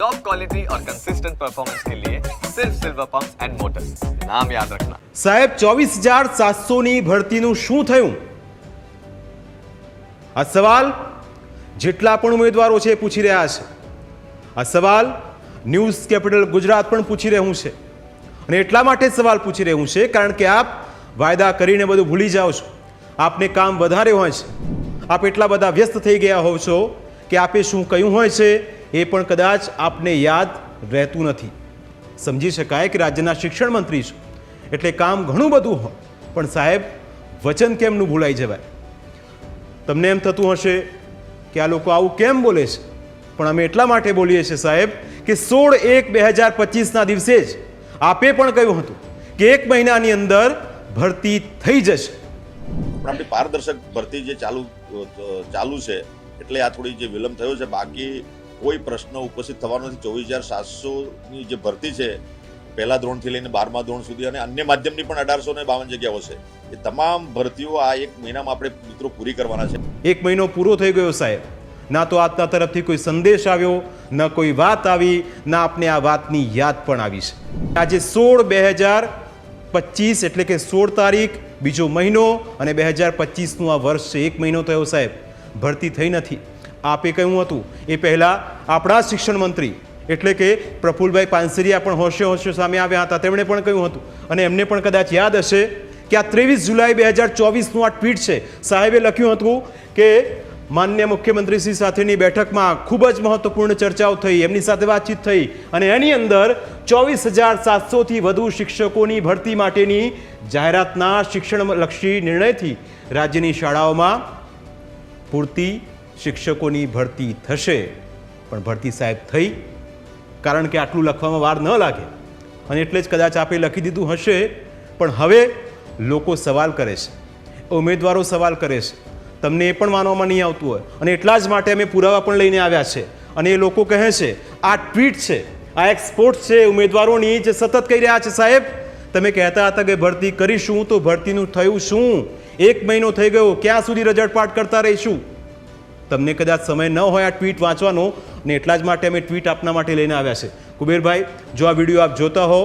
Top quality और consistent performance के लिए सिर्फ सिल्वर पंप एंड मोटर्स नाम याद रखना સાહેબ ચોવીસ હજાર સાતસોની ભરતીનું શું થયું આ સવાલ જેટલા પણ ઉમેદવારો છે એ પૂછી રહ્યા છે આ સવાલ ન્યૂઝ કેપિટલ ગુજરાત પણ પૂછી રહ્યું છે અને એટલા માટે જ સવાલ પૂછી રહ્યું છે કારણ કે આપ વાયદા કરીને બધું ભૂલી જાઓ છો આપને કામ વધારે હોય છે આપ એટલા બધા વ્યસ્ત થઈ ગયા હોવ છો કે આપે શું કહ્યું હોય છે એ પણ કદાચ આપને યાદ રહેતું નથી. સમજી શકાય કે રાજ્યના શિક્ષણ મંત્રી છું, એટલે કામ ઘણું બધું હોય, પણ સાહેબ, વચન કેમનું ભૂલાઈ જવાય? તમને એમ થતું હશે કે આ લોકો આવું કેમ બોલે છે? પણ અમે એટલા માટે બોલીએ છીએ સાહેબ કે સોળ એક બે હજાર પચીસના દિવસે જ આપે પણ કહ્યું હતું કે એક મહિનાની અંદર ભરતી થઈ જશે. પણ આપણી પારદર્શક ભરતી જે ચાલુ ચાલુ છે, એટલે આ થોડી જે વિલંબ થયો છે, બાકી કોઈ પ્રશ્ન ઉપસ્થિત થવાનો નથી. ચોવીસ હજાર સાતસોની જે ભરતી છે, પહેલા ધોરણથી લઈને બારમા ધોરણ સુધી અને અન્ય માધ્યમની પણ અઢારસો ને બાવન જગ્યાઓ છે. એ તમામ ભરતીઓ આ એક મહિનામાં આપણે મિત્રો પૂરી કરવાના છે. એક મહિનો પૂરો થઈ ગયો સાહેબ. ના તો આપના તરફથી કોઈ સંદેશ આવ્યો, ન કોઈ વાત આવી, ના આપને આ વાતની યાદ પણ આવી છે. આજે સોળ બે હજાર પચીસ એટલે કે સોળ તારીખ, બીજો મહિનો અને બે હજાર પચીસનું આ વર્ષ છે. એક મહિનો થયો સાહેબ. ભરતી થઈ નથી. આપે કહ્યું હતું. એ પહેલાં આપણા શિક્ષણ મંત્રી, એટલે કે પ્રફુલભાઈ પાનસરિયા પણ હોશે હોશે સામે આવ્યા હતા. તેમણે પણ કહ્યું હતું. અને એમને પણ કદાચ યાદ હશે કે આ ત્રેવીસ જુલાઈ બે હજાર ચોવીસનું આ ટ્વીટ છે. સાહેબે લખ્યું હતું કે, માન્ય મુખ્યમંત્રીશ્રી સાથેની બેઠકમાં ખૂબ જ મહત્વપૂર્ણ ચર્ચાઓ થઈ, એમની સાથે વાતચીત થઈ અને એની અંદર ચોવીસ હજાર સાતસોથી વધુ શિક્ષકોની ભરતી માટેની જાહેરાતના શિક્ષણલક્ષી નિર્ણયથી રાજ્યની શાળાઓમાં પૂરતી શિક્ષકોની ભરતી થશે. પણ ભરતી સાહેબ થઈ, કારણ કે આટલું લખવામાં વાર ન લાગે. અને એટલે જ કદાચ આપે લખી દીધું હશે. પણ હવે લોકો સવાલ કરે છે. ઉમેદવારો સવાલ કરે છે. તમને એ પણ માનવામાં નહીં આવતું હોય. અને એટલા જ માટે અમે પુરાવા પણ લઈને આવ્યા છે. અને એ લોકો કહે છે, આ ટ્વીટ છે, આ એક્સપોર્ટ છે, ઉમેદવારોની જે સતત કહી રહ્યા છે સાહેબ. તમે કહેતા હતા કે ભરતી કરીશું તો ભરતીનું થયું શું? એક મહિનો થઈ ગયો, ક્યાં સુધી રજડપાટ કરતા રહીશું? તમને કદાચ સમય ન હોય આ ટ્વીટ વાંચવાનો, ને એટલા જ માટે અમે ટ્વીટ આપના માટે લઈને આવ્યા છે. કુબેરભાઈ, જો આ વીડિયો આપ જોતા હો,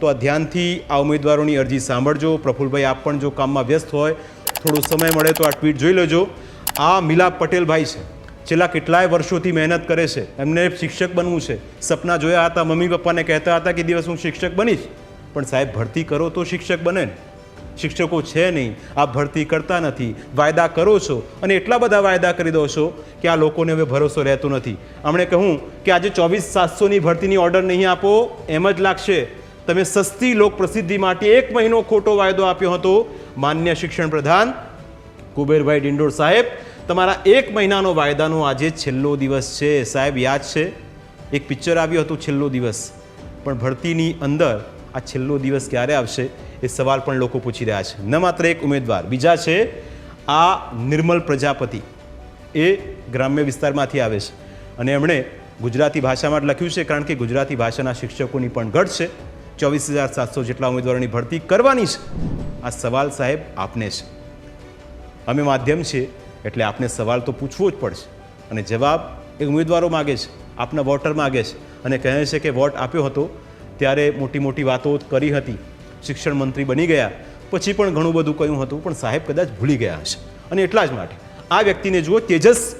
તો આ ધ્યાનથી આ ઉમેદવારોની અરજી સાંભળજો. પ્રફુલભાઈ, આપ પણ જો કામમાં વ્યસ્ત હોય, થોડો સમય મળે તો આ ટ્વીટ જોઈ લેજો. આ મિલાપ પટેલભાઈ છે. છેલ્લા કેટલાય વર્ષોથી મહેનત કરે છે. એમને શિક્ષક બનવું છે. સપના જોયા હતા, મમ્મી પપ્પાને કહેતા હતા કે દિવસ હું શિક્ષક બનીશ. પણ સાહેબ, ભરતી કરો તો શિક્ષક બને ને. શિક્ષકો છે નહીં. આપ ભરતી કરતા નથી. વાયદા કરો છો અને એટલા બધા વાયદા કરી દો છો કે આ લોકોને હવે ભરોસો રહેતો નથી. હમણે કહું કે આજે ચોવીસ સાતસોની ભરતીની ઓર્ડર નહીં આપો, એમ જ લાગશે. તમે સસ્તી લોક પ્રસિદ્ધિ માટે એક મહિનો ખોટો વાયદો આપ્યો હતો. માન્ય શિક્ષણ પ્રધાન કુબેરભાઈ ડિંડોર સાહેબ, તમારા એક મહિનાનો વાયદાનો આજે છેલ્લો દિવસ છે. સાહેબ, યાદ છે? એક પિક્ચર આવ્યું હતું છેલ્લો દિવસ. પણ ભરતીની અંદર આ છેલ્લો દિવસ ક્યારે આવશે? એ સવાલ પણ લોકો પૂછી રહ્યા છે. ન માત્ર એક ઉમેદવાર, બીજા છે આ નિર્મલ પ્રજાપતિ. એ ગ્રામ્ય વિસ્તારમાંથી આવે છે. અને એમણે ગુજરાતી ભાષામાં જ લખ્યું છે કારણ કે ગુજરાતી ભાષાના શિક્ષકોની પણ ઘટ છે. ચોવીસ હજાર સાતસો જેટલા ઉમેદવારોની ભરતી કરવાની છે. આ સવાલ સાહેબ આપને છે. અમે માધ્યમ છીએ એટલે આપને સવાલ તો પૂછવો જ પડશે. અને જવાબ એ ઉમેદવારો માગે છે. આપના વોટર માગે છે. અને કહે છે કે વોટ આપ્યો હતો ત્યારે મોટી મોટી વાતો કરી હતી. શિક્ષણ મંત્રી બની ગયા. પછી પણ ઘણું બધું કહ્યું હતું, પણ સાહેબ કદાચ ભૂલી ગયા હશે. અને એટલા જ માટે, આ વ્યક્તિને જુઓ, તેજસ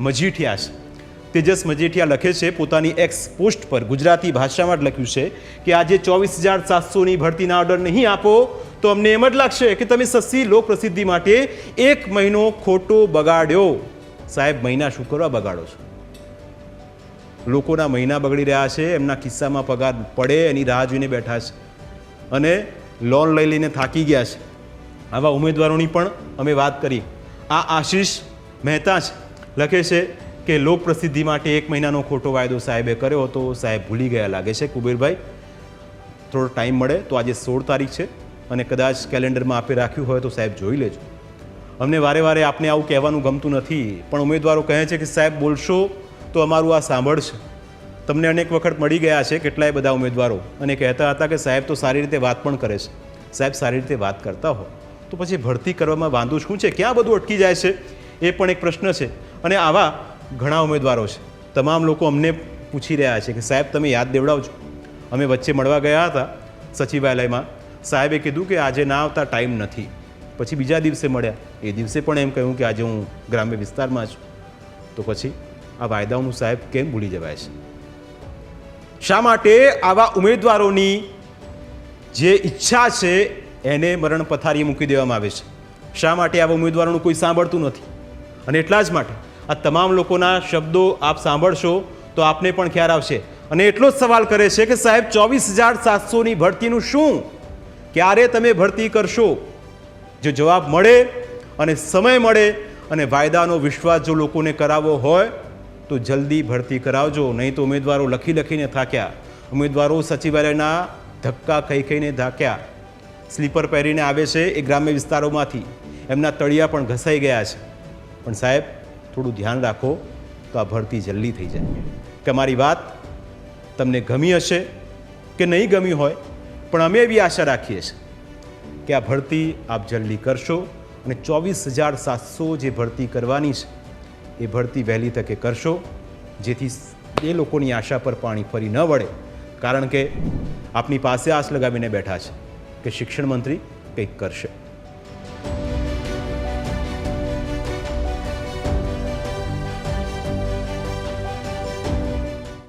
મજીઠિયા છે. તેજસ મજીઠિયા લખે છે, પોતાની એક્સ પોસ્ટ પર ગુજરાતી ભાષામાં જ લખ્યું છે કે આજે ચોવીસ હજાર સાતસોની ભરતીના ઓર્ડર નહીં આપો, તો અમને એમ જ લાગશે કે તમે સસ્તી લોકપ્રસિદ્ધિ માટે એક મહિનો ખોટો બગાડ્યો. સાહેબ, મહિના શું કરવા બગાડો છો? લોકોના મહિના બગડી રહ્યા છે, એમના કિસ્સામાં પગાર પડે, એની રાહ જોઈને બેઠા છે. અને લોન લઈ લઈને થાકી ગયા છે. આવા ઉમેદવારોની પણ અમે વાત કરી આ આશીષ મહેતા જ લખે છે કે લોક પ્રસિદ્ધિ માટે એક મહિનાનો ખોટો વાયદો સાહેબે કર્યો હતો. સાહેબ ભૂલી ગયા લાગે છે કુબેરભાઈ. થોડો ટાઈમ મળે તો આજે સોળ તારીખ છે અને કદાચ કેલેન્ડરમાં આપે રાખ્યું હોય તો સાહેબ જોઈ લેજો. અમને વારે વારે આપને આવું કહેવાનું ગમતું નથી, પણ ઉમેદવારો કહે છે કે સાહેબ બોલશો તો અમારું આ સાંભળશે. તમને અનેક વખત મળી ગયા છે કેટલાય બધા ઉમેદવારો અને કહેતા હતા કે સાહેબ તો સારી રીતે વાત પણ કરે છે. સાહેબ સારી રીતે વાત કરતા હો. તો પછી ભરતી કરવામાં વાંધો શું છે? ક્યાં બધું અટકી જાય છે? એ પણ એક પ્રશ્ન છે. અને આવા ઘણા ઉમેદવારો છે. તમામ લોકો અમને પૂછી રહ્યા છે કે સાહેબ તમે યાદ દેવડાવજો. અમે વચ્ચે મળવા ગયા હતા સચિવાલયમાં. સાહેબે કીધું કે આજે ના આવતા ટાઈમ નથી. પછી બીજા દિવસે મળ્યા. એ દિવસે પણ એમ કહ્યું કે આજે હું ગ્રામ્ય વિસ્તારમાં છું. તો પછી આ વાયદાઓનું સાહેબ કેમ ભૂલી જવાય છે? શા માટે આવા ઉમેદવારોની જે ઈચ્છા છે, એને મરણ પથારીએ મૂકી દેવામાં આવે છે? શા માટે આવા ઉમેદવારોનું કોઈ સાંભળતું નથી? અને એટલા જ માટે આ તમામ લોકોના શબ્દો આપ સાંભળશો તો આપને પણ ખ્યાલ આવશે. અને એટલો જ સવાલ કરે છે કે સાહેબ, ચોવીસ હજાર સાતસોની ભરતીનું શું? ક્યારે તમે ભરતી કરશો? જો જવાબ મળે અને સમય મળે અને વાયદાનો વિશ્વાસ જો લોકોને કરાવવો હોય તો જલ્દી ભરતી કરાવજો, નહીં તો ઉમેદવારો લખી લખીને થાક્યા. ઉમેદવારો સચિવાલયના ધક્કા ખાઈ ખાઈને થાક્યા. સ્લીપર પહેરીને આવે છે એ ગ્રામ્ય વિસ્તારોમાંથી. એમના તળિયા પણ ઘસાઈ ગયા છે. પણ સાહેબ, થોડું ધ્યાન રાખો તો આ ભરતી જલ્દી થઈ જાય. કે મારી વાત તમને ગમી હશે કે નહીં ગમી હોય, પણ અમે એવી આશા રાખીએ છીએ કે આ ભરતી આપ જલ્દી કરશો અને ચોવીસ હજાર સાતસો જે ભરતી કરવાની છે એ ભરતી વહેલી તકે કરશો, જેથી એ લોકોની આશા પર પાણી ફરી ન વળે. કારણ કે આપની પાસે આશ લગાવીને બેઠા છે કે શિક્ષણ મંત્રી કંઈક કરશે.